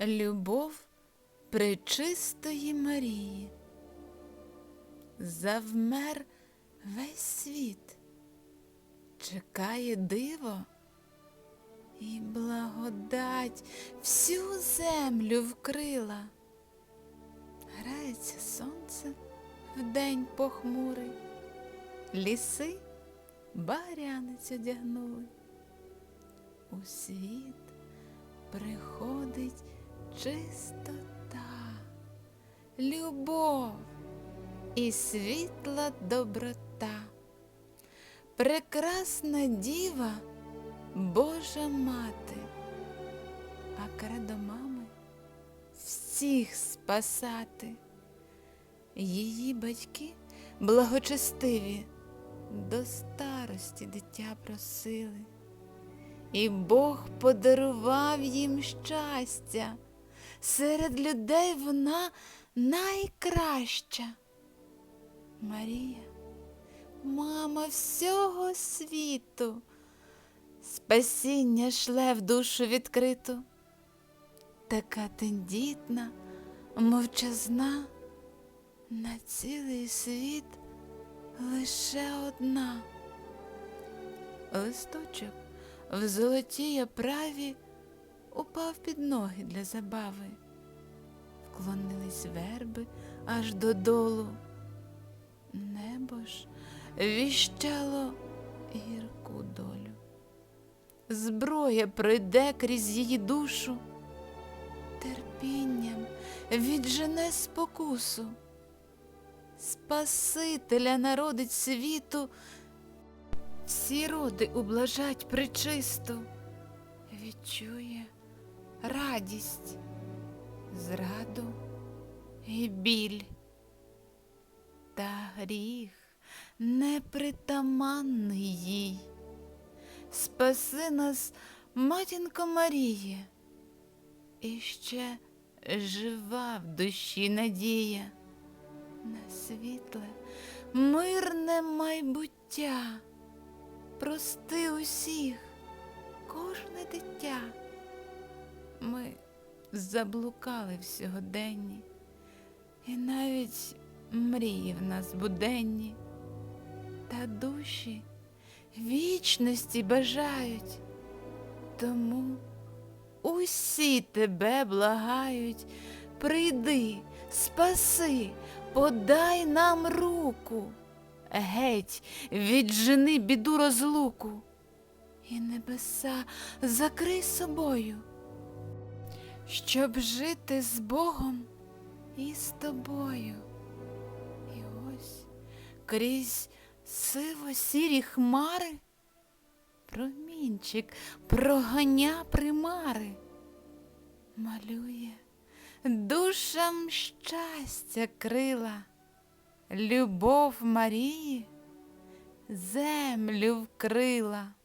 Любов пречистої Марії. Завмер весь світ, чекає диво, і благодать всю землю вкрила. Грається сонце вдень похмурий, ліси багрянець одягнули. У світ приходить чистота, любов і світла доброта. Прекрасна діва, Божа мати, а кредо мами всіх спасати. Її батьки благочестиві до старості дитя просили. І Бог подарував їм щастя. Серед людей вона найкраща. Марія, мама всього світу, спасіння шле в душу відкриту. Така тендітна, мовчазна, на цілий світ лише одна. Листочок в золотій оправі упав під ноги для забави. Вклонились верби аж додолу. Небо ж віщало гірку долю. Зброя пройде крізь її душу, терпінням віджене спокусу. Спасителя народить світу, всі роди ублажать причисту, відчує радість, зраду і біль. Та гріх непритаманний їй. Спаси нас, матінко Марія, і ще жива в душі надія на світле, мирне майбуття. Прости усіх, кожне дитя. Заблукали в сьогоденні, і навіть мрії в нас буденні, та душі вічності бажають, тому усі тебе благають, прийди, спаси, подай нам руку. Геть, віджени біду розлуку, і небеса закрий собою, щоб жити з Богом і з тобою. І ось крізь сиво сірі хмари промінчик проганя примари, малює душам щастя крила. Любов Марії землю вкрила.